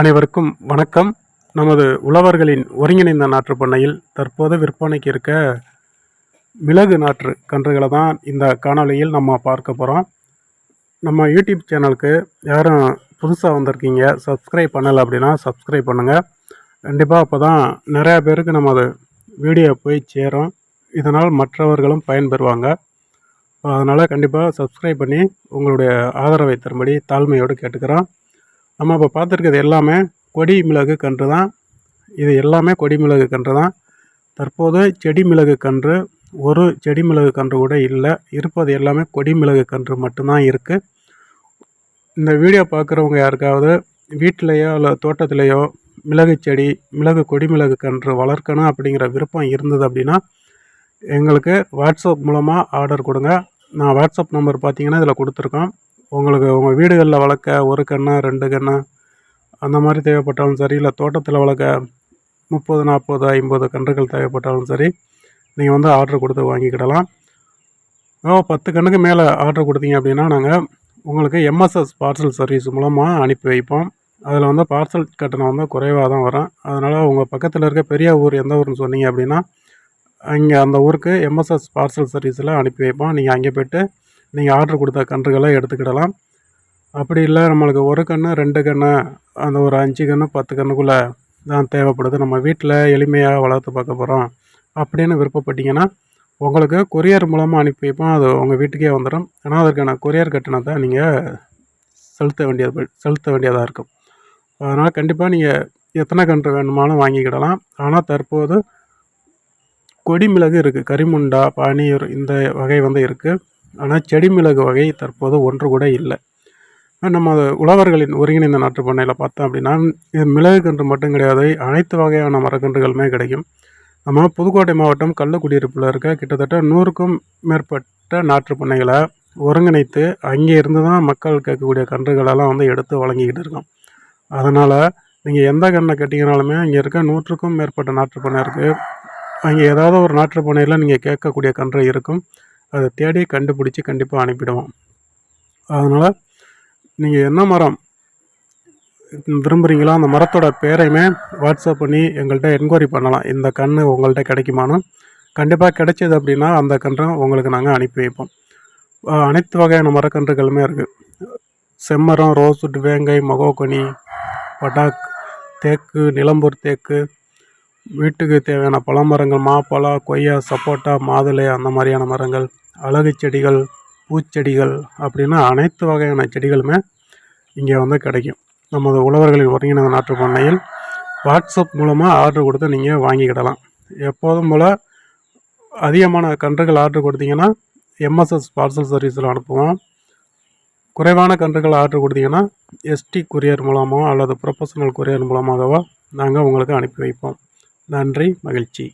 அனைவருக்கும் வணக்கம். நமது உழவர்களின் ஒருங்கிணைந்த நாற்று பண்ணையில் தற்போது விற்பனைக்கு இருக்க மிளகு நாற்று கன்றுகளை தான் இந்த காணொளியில் நம்ம பார்க்க போகிறோம் நம்ம யூடியூப் சேனலுக்கு யாரும் புதுசாக வந்திருக்கீங்க சப்ஸ்கிரைப் பண்ணலை அப்படின்னா சப்ஸ்கிரைப் பண்ணுங்கள் கண்டிப்பாக அப்போ தான் நிறையா பேருக்கு நமது வீடியோ போய் சேரும். இதனால் மற்றவர்களும் பயன்பெறுவாங்க. அதனால் கண்டிப்பாக சப்ஸ்கிரைப் பண்ணி உங்களுடைய ஆதரவை தரும்படி தாழ்மையோடு கேட்டுக்கிறோம். நம்ம இப்போ பார்த்துருக்கிறது எல்லாமே கொடி மிளகு கன்று தான். இது எல்லாமே கொடி மிளகு கன்று தான். தற்போது செடி மிளகு கன்று ஒரு செடி மிளகு கன்று கூட இல்லை. இருப்பது எல்லாமே கொடி மிளகு கன்று மட்டும்தான் இருக்குது இந்த வீடியோ பார்க்குறவங்க யாருக்காவது வீட்டிலையோ இல்லை தோட்டத்திலையோ மிளகு செடி மிளகு கொடி மிளகு கன்று வளர்க்கணும் அப்படிங்கிற விருப்பம் இருந்தது அப்படின்னா எங்களுக்கு வாட்ஸ்அப் மூலமாக ஆர்டர் கொடுங்க. நான் வாட்ஸ்அப் நம்பர் பார்த்தீங்கன்னா இதில் கொடுத்துருக்கோம். உங்களுக்கு உங்கள் வீடுகளில் வளர்க்க ஒரு கன்று ரெண்டு கன்று அந்த மாதிரி தேவைப்பட்டாலும் சரி இல்லை தோட்டத்தில் வளர்க்க முப்பது நாற்பது ஐம்பது கன்றுகள் தேவைப்பட்டாலும் சரி நீங்கள் வந்து ஆர்டர் கொடுத்து வாங்கிக்கிடலாம். ஓ பத்து கண்ணுக்கு மேலே ஆர்டர் கொடுத்தீங்க அப்படின்னா நாங்கள் உங்களுக்கு எம்எஸ்எஸ் பார்சல் சர்வீஸ் மூலமாக அனுப்பி வைப்போம். அதில் வந்து பார்சல் கட்டணம் வந்து குறைவாக தான் வரும். அதனால் உங்கள் பக்கத்தில் இருக்க பெரிய ஊர் எந்த ஊர்னு சொன்னீங்க அப்படின்னா அங்கே அந்த ஊருக்கு எம்எஸ்எஸ் பார்சல் சர்வீஸில் அனுப்பி வைப்போம். நீங்கள் அங்கே போய்ட்டு நீங்கள் ஆர்டர் கொடுத்த கன்றுகளை எடுத்துக்கிடலாம். அப்படி இல்லை நம்மளுக்கு ஒரு கன்று ரெண்டு கன்று அந்த ஒரு அஞ்சு கன்று பத்து கன்றுக்குள்ளே தான் தேவைப்படுது. நம்ம வீட்டில் எளிமையாக வளர்த்து பார்க்க போகிறோம் அப்படின்னு விருப்பப்பட்டீங்கன்னா உங்களுக்கு கொரியர் மூலமாக அனுப்பி வைப்போம். அது உங்கள் வீட்டுக்கே வந்துடும் ஆனால் அதற்கான கொரியர் கட்டணத்தை நீங்கள் செலுத்த வேண்டியது செலுத்த வேண்டியதாக இருக்கும். அதனால் கண்டிப்பாக நீங்கள் எத்தனை கன்று வேணுமாலும் வாங்கிக்கிடலாம். ஆனால் தற்போது கொடி மிளகு இருக்குது கரிமுண்டா பானியூர் இந்த வகை வந்து இருக்குது ஆனால் செடி மிளகு வகை தற்போது ஒன்று கூட இல்லை. நம்ம உழவர்களின் ஒருங்கிணைந்த நாட்டு பண்ணையில் பார்த்தோம் அப்படின்னா இது மிளகு கன்று மட்டும் கிடையாது அனைத்து வகையான மரக்கன்றுகளுமே கிடைக்கும். நம்ம புதுக்கோட்டை மாவட்டம் கள்ளக்குடியிருப்பில் இருக்க கிட்டத்தட்ட நூறுக்கும் மேற்பட்ட நாற்று பண்ணைகளை ஒருங்கிணைத்து அங்கே இருந்து தான் மக்கள் கேட்கக்கூடிய கன்றுகளெல்லாம் வந்து எடுத்து வழங்கிக்கிட்டு இருக்கோம். அதனால் நீங்கள் எந்த கண்ணை கட்டிங்கனாலுமே இங்கே இருக்க நூற்றுக்கும் மேற்பட்ட நாற்று பண்ணை இருக்குது. அங்கே ஏதாவது ஒரு நாற்று பண்ணையில் நீங்கள் கேட்கக்கூடிய கன்று இருக்கும். அதை தேடி கண்டுபிடிச்சி கண்டிப்பாக அனுப்பிடுவோம். அதனால் நீங்கள் என்ன மரம் விரும்புகிறீங்களோ அந்த மரத்தோட பேரையுமே வாட்ஸ்அப் பண்ணி எங்கள்கிட்ட என்கொயரி பண்ணலாம். இந்த கன்று உங்கள்கிட்ட கிடைக்குமானு கண்டிப்பாக கிடைச்சது அப்படின்னா அந்த கன்றை உங்களுக்கு நாங்கள் அனுப்பி வைப்போம். அனைத்து வகையான மரக்கன்றுகளுமே இருக்குது செம்மரம் ரோஸ்வுட் வேங்கை மகோகனி பட்டாக் தேக்கு நிலம்பூர் தேக்கு வீட்டுக்கு தேவையான பழமரங்கள் மாப்பழா கொய்யா சப்போட்டா மாதுளை அந்த மாதிரியான மரங்கள் அழகு செடிகள் பூச்செடிகள் அப்படின்னா அனைத்து வகையான செடிகளுமே இங்கே வந்து கிடைக்கும். நமது உழவர்களின் ஒருங்கிணைந்த நாட்டு பண்ணையில் வாட்ஸ்அப் மூலமாக ஆர்டர் கொடுத்து நீங்கள் வாங்கிக்கிடலாம். எப்போதும் போல் அதிகமான கன்றுகள் ஆர்டர் கொடுத்தீங்கன்னா எம்எஸ்எஸ் பார்சல் சர்வீஸில் அனுப்புவோம். குறைவான கன்றுகள் ஆர்டர் கொடுத்தீங்கன்னா எஸ்டி கொரியர் மூலமாக அல்லது ப்ரொஃபஷனல் கொரியர் மூலமாகவோ நாங்கள் உங்களுக்கு அனுப்பி வைப்போம். நன்றி மகிழ்ச்சி.